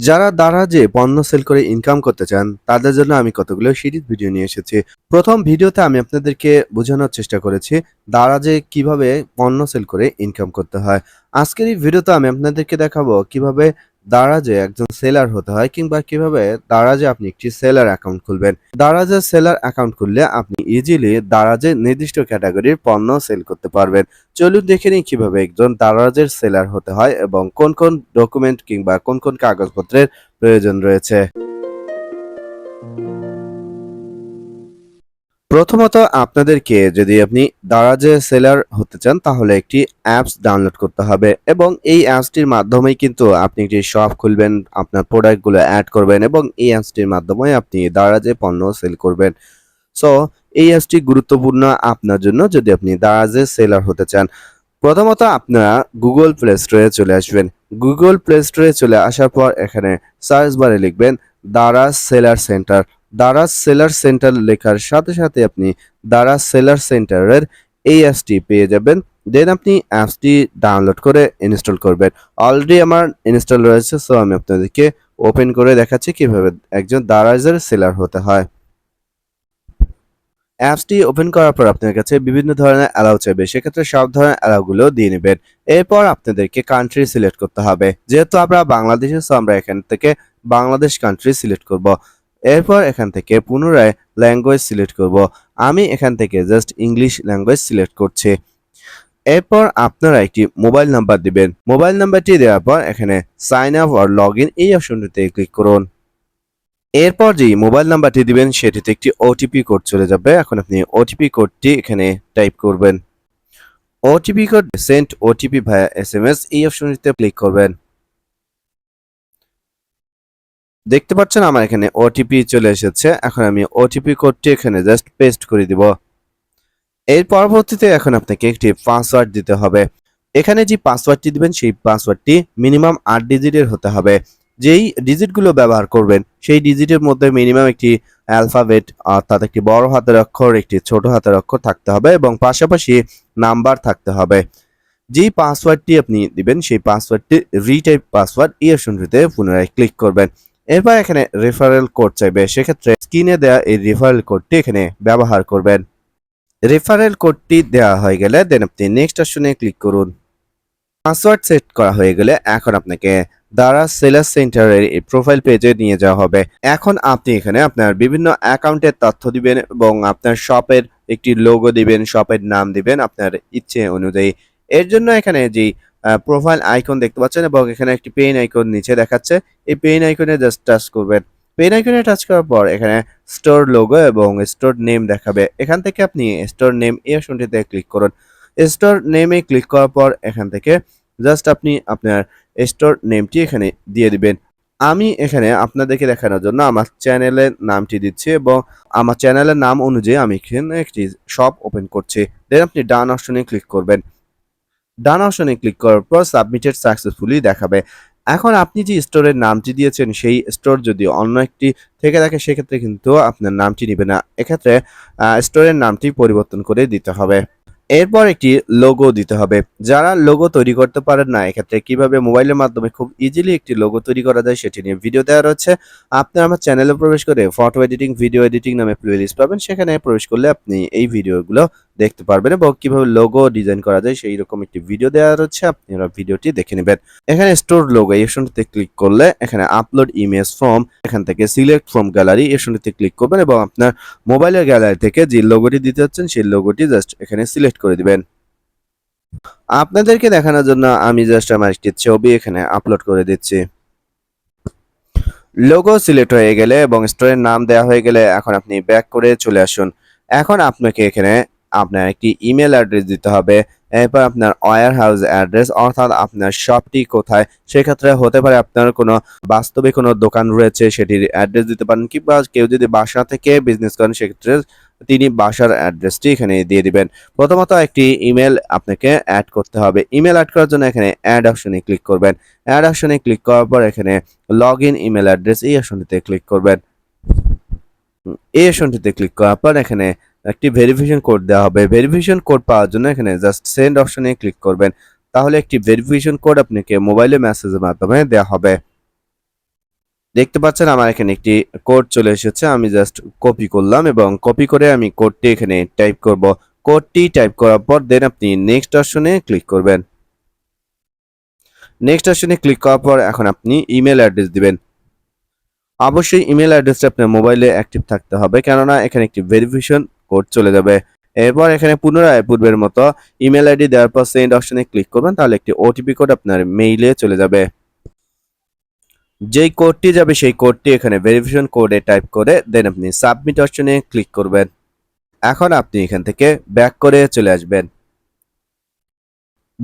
যারা দারাজে পণ্য সেল করে ইনকাম করতে চান, তাদের জন্য আমি কতগুলো সিরিজ ভিডিও নিয়ে এসেছি। প্রথম ভিডিওতে আমি আপনাদেরকে বোঝানোর চেষ্টা করেছি দারাজে কীভাবে পণ্য সেল করে ইনকাম করতে হয়। আজকের এই ভিডিওতে আমি আপনাদেরকে দেখাবো কীভাবে দারাজে একজন সেলার হতে হয় কিংবা কীভাবে দারাজে আপনি একটি সেলার অ্যাকাউন্ট খুলবেন। দারাজে সেলার অ্যাকাউন্ট খুললে আপনি ইজিলি দারাজে নির্দিষ্ট ক্যাটাগরির পণ্য সেল করতে পারবেন। চলুন দেখে নিই কীভাবে একজন দারাজের সেলার হতে হয় এবং কোন কোন ডকুমেন্ট কিংবা কোন কোন কাগজপত্রের প্রয়োজন রয়েছে। প্রথমত আপনাদেরকে যদি আপনি দারাজে সেলার হতে চান, তাহলে একটি অ্যাপস ডাউনলোড করতে হবে এবং এই অ্যাপসটির মাধ্যমেই কিন্তু আপনি একটি শপ খুলবেন, আপনার প্রোডাক্টগুলো অ্যাড করবেন এবং এই অ্যাপসটির মাধ্যমে আপনি দারাজে পণ্য সেল করবেন। সো, এই অ্যাপসটি গুরুত্বপূর্ণ আপনার জন্য যদি আপনি দারাজে সেলার হতে চান। প্রথমত আপনারা গুগল প্লে স্টোরে চলে আসবেন। গুগল প্লে স্টোরে চলে আসার পর এখানে সার্চ বারে লিখবেন, Daraz seller center Daraz seller center লেখার সাথে সাথে আপনি দারাজ সেলার সেন্টারের এই অ্যাপসটি পেয়ে যাবেন। দেন আপনি অ্যাপসটি ডাউনলোড করে ইনস্টল করবেন। অলরেডি আমার ইনস্টল রয়েছে সো আমি আপনাদেরকে ওপেন করে দেখাচ্ছি কীভাবে একজন দারাজের সেলার হতে হয়। অ্যাপসটি ওপেন করার পর আপনার কাছে বিভিন্ন ধরনের অ্যালাউ চাইবে, সেক্ষেত্রে সব ধরনের অ্যালাউগুলো দিয়ে নেবেন। এরপর আপনাদেরকে কান্ট্রি সিলেক্ট করতে হবে। যেহেতু আমরা বাংলাদেশে সো আমরা এখান থেকে বাংলাদেশ কান্ট্রি সিলেক্ট করব। এরপর এখান থেকে পুনরায় ল্যাঙ্গুয়েজ সিলেক্ট করব। আমি এখান থেকে জাস্ট ইংলিশ ল্যাঙ্গুয়েজ সিলেক্ট করছি। এরপর আপনারা একটি মোবাইল নাম্বার দিবেন। মোবাইল নাম্বারটি দেওয়ার পর এখানে সাইন আপ আর লগ ইন এই অপশনটিতে ক্লিক করুন। এরপর যে মোবাইল নাম্বারটি দিবেন, সেটিতে একটি ওটিপি কোড চলে যাবে। এখন আপনি ওটিপি কোডটি এখানে টাইপ করবেন। OTP code sent OTP via S M S এই অপশনটিতে ক্লিক করবেন। দেখতে পাচ্ছেন আমার এখানে ওটিপি চলে এসেছে। এখন আমি ওটিপি কোডটি এখানে জাস্ট পেস্ট করে দিব। এর পরবর্তীতে এখন আপনাকে একটি পাসওয়ার্ড দিতে হবে। এখানে যে পাসওয়ার্ডটি দিবেন, সেই পাসওয়ার্ডটি মিনিমাম আট ডিজিটের হতে হবে। যেই ডিজিটগুলো ব্যবহার করবেন, সেই ডিজিটের মধ্যে মিনিমাম একটি অ্যালফাবেট অর্থাৎ একটি বড় হাতের অক্ষর, একটি ছোট হাতের অক্ষর থাকতে হবে এবং পাশাপাশি নাম্বার থাকতে হবে। যেই পাসওয়ার্ডটি আপনি দিবেন, সেই পাসওয়ার্ডটি রিটাইপ পাসওয়ার্ড এই অপশনটিতে পুনরায় ক্লিক করবেন। এরপর এখানে রেফারেল কোড চাইবে। সেক্ষেত্রে স্ক্রিনে দেওয়া এই রেফারেল কোডটি এখানে ব্যবহার করবেন। রেফারেল কোডটি দেওয়া হয়ে গেলে দেন আপনি নেক্সট অপশনে ক্লিক করুন। পাসওয়ার্ড সেট করা হয়ে গেলে এখন আপনাকে দ্বারা সেলার সেন্টারের এই প্রোফাইল পেজে নিয়ে যাওয়া হবে। এখন আপনি এখানে আপনার বিভিন্ন অ্যাকাউন্টের তথ্য দিবেন এবং আপনার শপের একটি লোগো দিবেন শপের নাম দিবেন আপনার ইচ্ছে অনুযায়ী। এর জন্য এখানে যেই প্রোফাইল আইকন দেখতে পাচ্ছেন এবং এখানে একটি পেন আইকন নিচে দেখাচ্ছে। এই পেন আইকনে জাস্ট টাচ করবেন। পেন আইকনে টাচ করার পর এখানে স্টোর লোগো এবং স্টোর নেম দেখাবে। এখান থেকে আপনি স্টোর নেম এই অপশনটিতে ক্লিক করুন। স্টোর নেমে ক্লিক করার পর এখান থেকে জাস্ট আপনি আপনার স্টোর নেমটি এখানে দিয়ে দিবেন। আমি এখানে আপনাদেরকে দেখানোর জন্য আমার চ্যানেলের নামটি দিচ্ছি এবং আমার চ্যানেলের নাম অনুযায়ী আমি এখানে একটি শপ ওপেন করছি। দেন আপনি ডান অপশনে ক্লিক করবেন। ডান অপশনে ক্লিক করার পর সাবমিটেড সাকসেসফুলি দেখাবে। এখন আপনি যে স্টোরের নামটি দিয়েছেন, সেই স্টোর যদি অন্য একটি থেকে থাকে, সেক্ষেত্রে কিন্তু আপনার নামটি নেবে না। এক্ষেত্রে স্টোরের নামটি পরিবর্তন করে দিতে হবে। এরপর একটি লোগো দিতে হবে। যারা লোগো তৈরি করতে পারেন না, এক্ষেত্রে কীভাবে মোবাইলের মাধ্যমে খুব ইজিলি একটি লোগো তৈরি করা যায় সেটি নিয়ে ভিডিও দেওয়া রয়েছে। আপনি আমার চ্যানেলে প্রবেশ করে ফটো এডিটিং ভিডিও এডিটিং নামে প্লেলিস্ট পাবেন। সেখানে প্রবেশ করলে আপনি এই ভিডিওগুলো দেখতে পারবেন এবং কীভাবে লোগো ডিজাইন করা যায় সেই রকম একটি ভিডিও দেওয়া রয়েছে। আপনারা ভিডিওটি দেখে নেবেন। এখানে স্টোর লোগো এই অপশনটিতে ক্লিক করলে এখানে আপলোড ইমেজ ফ্রম এখান থেকে সিলেক্ট ফ্রম গ্যালারি এই অপশনটিতে ক্লিক করবেন এবং আপনার মোবাইলের গ্যালারি থেকে যে লোগোটি দিতে হচ্ছেন সেই লোগোটি জাস্ট এখানে সিলেক্ট করে দিবেন। আপনাদেরকে দেখানোর জন্য আমি জাস্ট আমার একটি ছবি এখানে আপলোড করে দিচ্ছি। লোগো সিলেক্ট হয়ে গেলে এবং স্টোরের নাম দেওয়া হয়ে গেলে এখন আপনি ব্যাক করে চলে আসুন। এখন আপনাকে এখানে আপনার একটি ইমেল অ্যাড্রেস দিতে হবে। এরপর আপনার ওয়ার হাউস অ্যাড্রেস অর্থাৎ আপনার শপটি কোথায়, সেক্ষেত্রে হতে পারে আপনার কোনো বাস্তবে কোনো দোকান রয়েছে, সেটির অ্যাড্রেস দিতে পারেন, কিংবা কেউ যদি বাসা থেকে বিজনেস করেন, সেক্ষেত্রে তিনি বাসার অ্যাড্রেসটি এখানে দিয়ে দিবেন। প্রথমত একটি ইমেল আপনাকে অ্যাড করতে হবে। ইমেল অ্যাড করার জন্য এখানে অ্যাড অপশনে ক্লিক করবেন। অ্যাড অপশনে ক্লিক করার পর এখানে লগ ইন ইমেল অ্যাড্রেস এই অপশনটিতে ক্লিক করবেন। এই অপশনটিতে ক্লিক করার পর এখানে একটি ভেরিফিকেশন কোড দেওয়া হবে। ভেরিফিকেশন কোড পাওয়ার জন্য এখানে জাস্ট সেন্ড অপশনে ক্লিক করবেন। তাহলে একটি ভেরিফিকেশন কোড আপনাকে মোবাইলে মেসেজের মাধ্যমে দেওয়া হবে। দেখতে পাচ্ছেন আমার এখানে একটি কোড চলে এসেছে। আমি জাস্ট কপি করলাম এবং কপি করে আমি কোডটি এখানে টাইপ করব। কোডটি টাইপ করার পর দেন আপনি নেক্সট অপশনে ক্লিক করবেন। নেক্সট অপশনে ক্লিক করার পর এখন আপনি ইমেল অ্যাড্রেস দিবেন। অবশ্যই ইমেল অ্যাড্রেসটা আপনার মোবাইলে অ্যাক্টিভ থাকতে হবে। কেননা এখানে একটি ভেরিফিকেশন কোড চলে যাবে। এরপর এখানে পুনরায় পূর্বের মতো ইমেল আইডি দেওয়ার পর সেন্ড অপশনে ক্লিক করবেন, তাহলে একটি ওটিপি কোড আপনার মেইলে চলে যাবে। যেই কোডটি যাবে, সেই কোডটি এখানে ভেরিফিকেশন কোডে টাইপ করে দেন আপনি সাবমিট অপশনে ক্লিক করবেন। এখন আপনি এখান থেকে ব্যাক করে চলে আসবেন।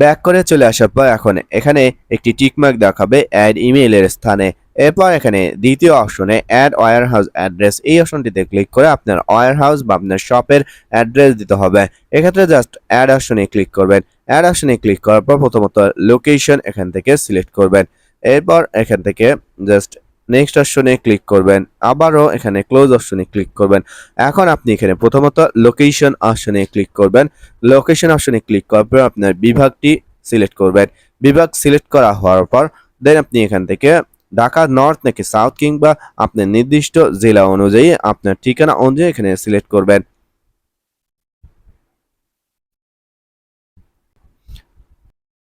ব্যাক করে চলে আসার পর এখন এখানে একটি টিকমার্ক দেখাবে অ্যাড ইমেইলের স্থানে। এরপর এখানে দ্বিতীয় অপশনে অ্যাড ওয়ার হাউস অ্যাড্রেস। এই অপশনটিতে ক্লিক করে আপনার ওয়ার হাউস বা আপনার শপের অ্যাড্রেস দিতে হবে। এক্ষেত্রে জাস্ট অ্যাড অপশনে ক্লিক করবেন। অ্যাড অপশনে ক্লিক করার পর প্রথমত লোকেশন এখান থেকে সিলেক্ট করবেন। এরপর এখান থেকে জাস্ট নেক্সট অপশনে ক্লিক করবেন। আবারও এখানে ক্লোজ অপশনে ক্লিক করবেন। এখন আপনি এখানে প্রথমত লোকেশন অপশনে ক্লিক করবেন। লোকেশন অপশনে ক্লিক করার পর আপনার বিভাগটি সিলেক্ট করবেন। বিভাগ সিলেক্ট করা হওয়ার পর দেন আপনি এখান থেকে ঢাকা নর্থ নাকি সাউথ কিংবা আপনার নির্দিষ্ট জেলা অনুযায়ী আপনার ঠিকানা অনুযায়ী এখানে সিলেক্ট করবেন।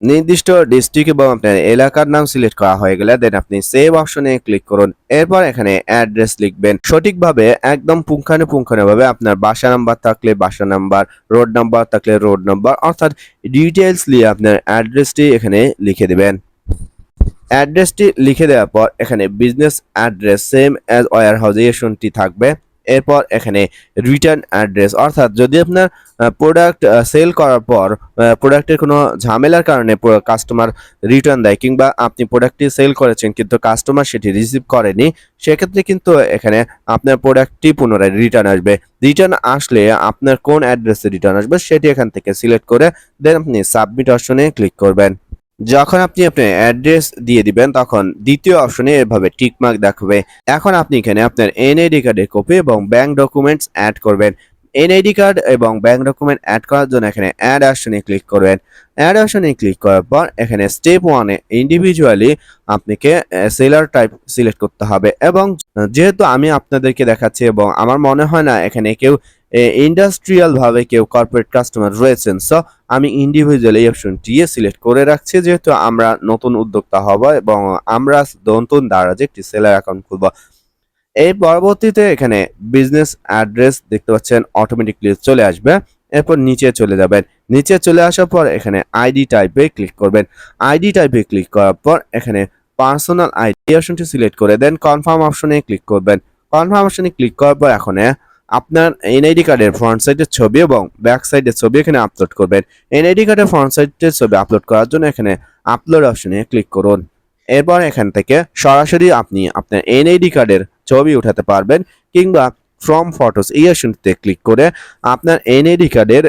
নির্দিষ্ট ডিস্ট্রিক্ট এবং আপনার এলাকার নাম সিলেক্ট করা হয়ে গেলে দেন আপনি সেভ অপশনে ক্লিক করুন। এরপর এখানে অ্যাড্রেস লিখবেন। সঠিকভাবে একদম পুঙ্খানুপুঙ্খানুভাবে আপনার বাসা নাম্বার থাকলে বাসা নাম্বার রোড নাম্বার থাকলে রোড নাম্বার অর্থাৎ ডিটেলস নিয়ে আপনার অ্যাড্রেসটি এখানে লিখে দেবেন। অ্যাড্রেসটি লিখে দেওয়ার পর এখানে বিজনেস অ্যাড্রেস সেম অ্যাজ ওয়ার হাউজিয়েশনটি থাকবে। এরপর এখানে রিটার্ন অ্যাড্রেস অর্থাৎ যদি আপনার প্রোডাক্ট সেল করার পর প্রোডাক্টের কোনো ঝামেলার কারণে কাস্টমার রিটার্ন দেয় কিংবা আপনি প্রোডাক্টটি সেল করেছেন কিন্তু কাস্টমার সেটি রিসিভ করেনি, সেক্ষেত্রে কিন্তু এখানে আপনার প্রোডাক্টটি পুনরায় রিটার্ন আসবে। রিটার্ন আসলে আপনার কোন অ্যাড্রেসে রিটার্ন আসবে সেটি এখান থেকে সিলেক্ট করে দেন আপনি সাবমিট অপশনে ক্লিক করবেন। যখন আপনি আপনার অ্যাড্রেস দিয়ে দিবেন, তখন দ্বিতীয় অপশনে এভাবে টিকমার্ক দেখাবে। এখন আপনি এখানে আপনার এনআইডি কার্ডের কপি এবং ব্যাংক ডকুমেন্টস অ্যাড করবেন। এনআইডি কার্ড এবং ব্যাংক ডকুমেন্ট অ্যাড করার জন্য এখানে অ্যাড অপশনে ক্লিক করবেন। অ্যাড অপশনে ক্লিক করার পর এখানে স্টেপ ওয়ানে ইন্ডিভিজুয়ালি আপনাকে সেলার টাইপ সিলেক্ট করতে হবে এবং যেহেতু আমি আপনাদেরকে দেখাচ্ছি এবং আমার মনে হয় না এখানে কেউ ইন্ডাস্ট্রিয়াল ভাবে কেউ কর্পোরেট কাস্টমার রয়েছেন। সো আমি ইন্ডিভিজুয়াল এই অপশনটি সিলেক্ট করে রাখছি, যেহেতু আমরা নতুন উদ্যোক্তা হব এবং আমরা নতুন দ্বারা যে একটি সেলার অ্যাকাউন্ট খুলব। এই পরবর্তীতে এখানে বিজনেস অ্যাড্রেস দেখতে পাচ্ছেন অটোমেটিকলি চলে আসবে, এরপর নিচে চলে যাবেন। নিচে চলে আসার পর এখানে আইডি টাইপে ক্লিক করবেন। আইডি টাইপে ক্লিক করার পর এখানে পার্সোনাল আইডি অপশনটি সিলেক্ট করে দেন কনফার্ম অপশনে ক্লিক করবেন। কনফার্ম অপশনে ক্লিক করার পর এখন আপনার এনআইডি কার্ডের ফ্রন্ট সাইডের ছবি এবং ব্যাক সাইডের ছবি এখানে আপলোড করবেন। এনআইডি কার্ডের ফ্রন্ট সাইডের ছবি আপলোড করার জন্য এখানে আপলোড অপশনে ক্লিক করুন। এরপর এখান থেকে সরাসরি আপনি আপনার এনআইডি কার্ডের ছবি উঠাতে পারবেন কিংবা ফ্রম ফটোস এই অপশনটিতে ক্লিক করে আপনার এনআইডি কার্ডের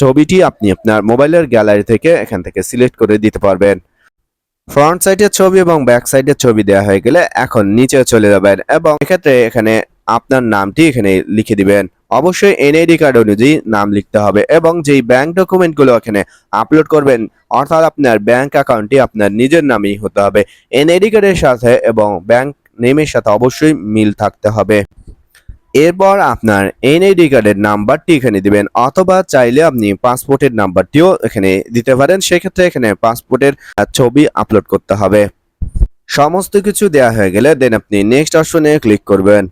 ছবিটি আপনি আপনার মোবাইলের গ্যালারি থেকে এখান থেকে সিলেক্ট করে দিতে পারবেন। ফ্রন্ট সাইডের ছবি এবং ব্যাক সাইডের ছবি দেওয়া হয়ে গেলে এখন নিচে চলে যাবেন এবং এক্ষেত্রে এখানে আপনার নামটি এখানে লিখে দিবেন। অবশ্যই এনআইডি কার্ড অনুযায়ী নাম লিখতে হবে এবং যেই ব্যাংক ডকুমেন্টগুলো এখানে আপলোড করবেন, অর্থাৎ আপনার ব্যাংক অ্যাকাউন্টটি আপনার নিজের নামেই হতে হবে। এনআইডি কার্ডের সাথে এবং ব্যাংক নেমের সাথে অবশ্যই মিল থাকতে হবে। এরপর আপনার এনআইডি কার্ডের নাম্বারটি এখানে দিবেন, অথবা চাইলে আপনি পাসপোর্টের নাম্বারটিও এখানে দিতে পারেন। সেক্ষেত্রে এখানে পাসপোর্টের ছবি আপলোড করতে হবে। সমস্ত কিছু দেওয়া হয়ে গেলে দেন আপনি নেক্সট অপশনে ক্লিক করবেন।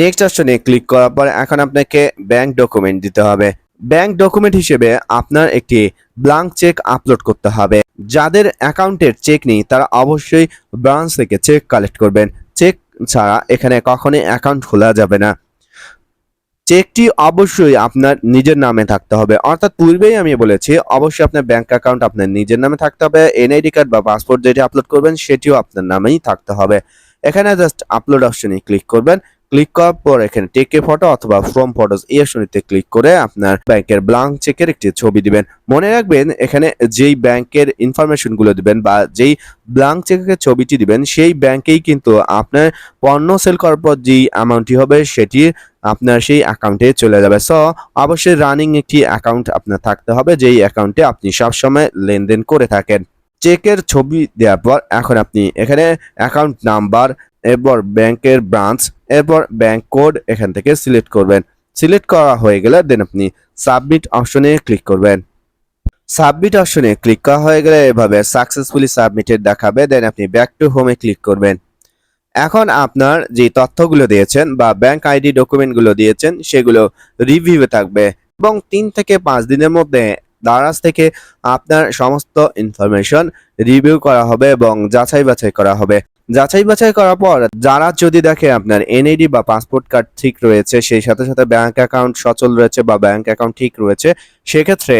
নেক্সট অপশনে ক্লিক করার পর এখন আপনাকে ব্যাংক ডকুমেন্ট দিতে হবে। ব্যাংক ডকুমেন্ট হিসেবে আপনার একটি ব্লাঙ্ক চেক আপলোড করতে হবে। যাদের অ্যাকাউন্টের চেক নেই, তারা অবশ্যই ব্রাঞ্চ থেকে চেক কালেক্ট করবেন। চেক ছাড়া এখানে কখনোই অ্যাকাউন্ট খোলা যাবে না। চেকটি অবশ্যই আপনার নিজের নামে থাকতে হবে। অর্থাৎ পূর্বেই আমি বলেছি, অবশ্যই আপনার ব্যাংক অ্যাকাউন্ট আপনার নিজের নামে থাকতে হবে। এনআইডি কার্ড বা পাসপোর্ট যেটি আপলোড করবেন, সেটিও আপনার নামেই থাকতে হবে। এখানে জাস্ট আপলোড অপশনে ক্লিক করবেন। ক্লিক করার পর এখানে টেক ফটো অথবা ফ্রম ফটোস এই অপশনটিতে ক্লিক করে আপনার ব্যাংকের ব্লাঙ্ক চেকের একটি ছবি দিবেন। মনে রাখবেন এখানে যেই ব্যাংকের ইনফরমেশনগুলো দিবেন বা যেই ব্লাঙ্ক চেকের ছবিটি দিবেন, সেই ব্যাংকেই কিন্তু আপনার পণ্য সেল করার পর যেই অ্যামাউন্টটি হবে সেটি আপনার সেই অ্যাকাউন্টে চলে যাবে। সো অবশ্যই রানিং একটি অ্যাকাউন্ট আপনার থাকতে হবে, যেই অ্যাকাউন্টে আপনি সবসময় লেনদেন করে থাকেন। চেকের ছবি দেওয়ার পর এখন আপনি এখানে অ্যাকাউন্ট নাম্বার এরপর ব্যাংকের ব্রাঞ্চ এরপর ব্যাংক কোড এখান থেকে সিলেক্ট করবেন। সিলেক্ট করা হয়ে গেলে দেন আপনি সাবমিট অপশনে ক্লিক করবেন। সাবমিট অপশনে ক্লিক করা হয়ে গেলে এভাবে সাকসেসফুলি সাবমিটেড দেখাবে দেন আপনি ব্যাক টু হোমে ক্লিক করবেন। এখন আপনার যে তথ্যগুলো দিয়েছেন বা ব্যাংক আইডি ডকুমেন্টগুলো দিয়েছেন, সেগুলো রিভিউয়ে থাকবে এবং তিন থেকে পাঁচ দিনের মধ্যে দারাজ থেকে আপনার সমস্ত ইনফরমেশন রিভিউ করা হবে এবং যাচাই বাছাই করা হবে। যাচাই বাছাই করার পর যারা যদি দেখে আপনার এনআইডি বা পাসপোর্ট কার্ড ঠিক রয়েছে, সেই সাথে সাথে ব্যাংক অ্যাকাউন্ট সচল রয়েছে বা ব্যাংক অ্যাকাউন্ট ঠিক রয়েছে, সেক্ষেত্রে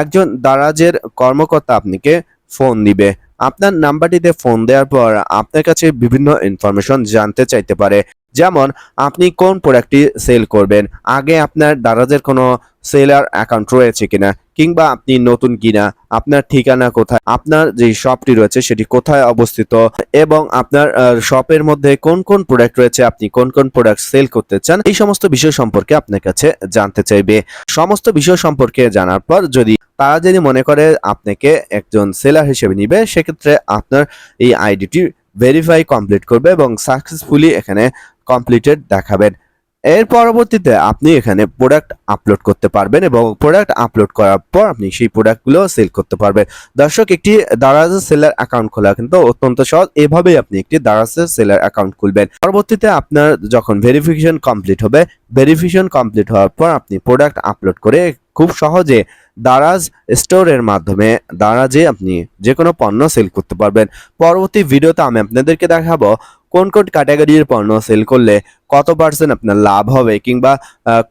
একজন দারাজের কর্মকর্তা আপনাকে ফোন দিবে। আপনার নাম্বারটিতে ফোন দেওয়ার পর আপনার কাছে বিভিন্ন ইনফরমেশন জানতে চাইতে পারে। যেমন, আপনি কোন প্রোডাক্টটি সেল করবেন? আগে আপনার দারাজের কোনো সেলার অ্যাকাউন্ট রয়েছে কিনা? কিংবা আপনি নতুন কিনা? আপনার ঠিকানা কোথায়? আপনার যে শপটি রয়েছে সেটি কোথায় অবস্থিত? এবং আপনার শপের মধ্যে কোন কোন প্রোডাক্ট রয়েছে? আপনি কোন কোন প্রোডাক্ট সেল করতে চান? এই সমস্ত বিষয় সম্পর্কে আপনার কাছে জানতে চাইবে। সমস্ত বিষয় সম্পর্কে জানার পর যদি তারা যদি মনে করে আপনাকে একজন সেলার হিসেবে নিবে, সেক্ষেত্রে আপনার এই আইডিটি ভেরিফাই কমপ্লিট করবে এবং সাকসেসফুলি এখানে কমপ্লিটেড দেখাবেন। এর পরবর্তীতে আপনি এখানে প্রোডাক্ট আপলোড করতে পারবেন এবং প্রোডাক্ট আপলোড করার পর আপনি সেই প্রোডাক্টগুলো সেল করতে পারবেন। দর্শক, একটি দারাজের সেলার অ্যাকাউন্ট খোলা কিন্তু অত্যন্ত সহজ। এভাবেই আপনি একটি দারাজের সেলার অ্যাকাউন্ট খুলবেন। পরবর্তীতে আপনার যখন ভেরিফিকেশন কমপ্লিট হবে ভেরিফিকেশন কমপ্লিট হওয়ার পর আপনি প্রোডাক্ট আপলোড করে খুব সহজে দারাজ স্টোরের মাধ্যমে, দারাজে আপনি যে কোনো পণ্য সেল করতে পারবেন। পরবর্তী ভিডিওতে আমি আপনাদেরকে দেখাবো কোন কোন ক্যাটাগরির পণ্য সেল করলে কত পার্সেন্ট আপনার লাভ হবে কিংবা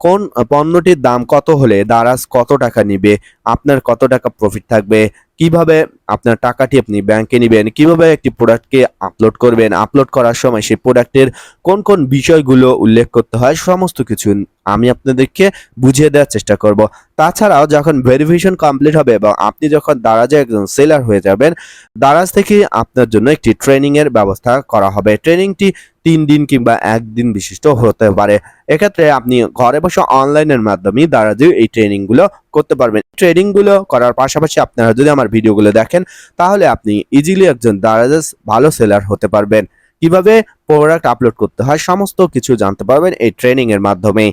কোন পণ্যটির দাম কত হলে দারাজ কত টাকা নিবে, আপনার কত টাকা প্রফিট থাকবে, কীভাবে আপনার টাকাটি আপনি ব্যাংকে নেবেন। কীভাবে একটি প্রোডাক্টকে আপলোড করবেন? আপলোড করার সময় সেই প্রোডাক্টের কোন কোন বিষয়গুলো উল্লেখ করতে হয়, সমস্ত কিছু আমি আপনাদেরকে বুঝিয়ে দেওয়ার চেষ্টা করব। তাছাড়াও যখন ভেরিফিকেশন কমপ্লিট হবে এবং আপনি যখন দারাজে একজন সেলার হয়ে যাবেন, দারাজ থেকে আপনার জন্য একটি ট্রেনিং এর ব্যবস্থা করা হবে। ট্রেনিংটি তিন দিন কিংবা একদিন বিশিষ্ট হতে পারে। এক্ষেত্রে আপনি ঘরে বসে অনলাইনের মাধ্যমে দারাজে এই ট্রেনিংগুলো করতে পারবেন। ট্রেনিংগুলো করার পাশাপাশি আপনারা যদি আমার ভিডিওগুলো দেখেন তাহলে আপনি ইজিলি একজন দারাজেস ভালো সেলার হতে পারবেন। কীভাবে প্রোডাক্ট আপলোড করতে হয়, সমস্ত কিছু জানতে পারবেন এই ট্রেনিং এর মাধ্যমে।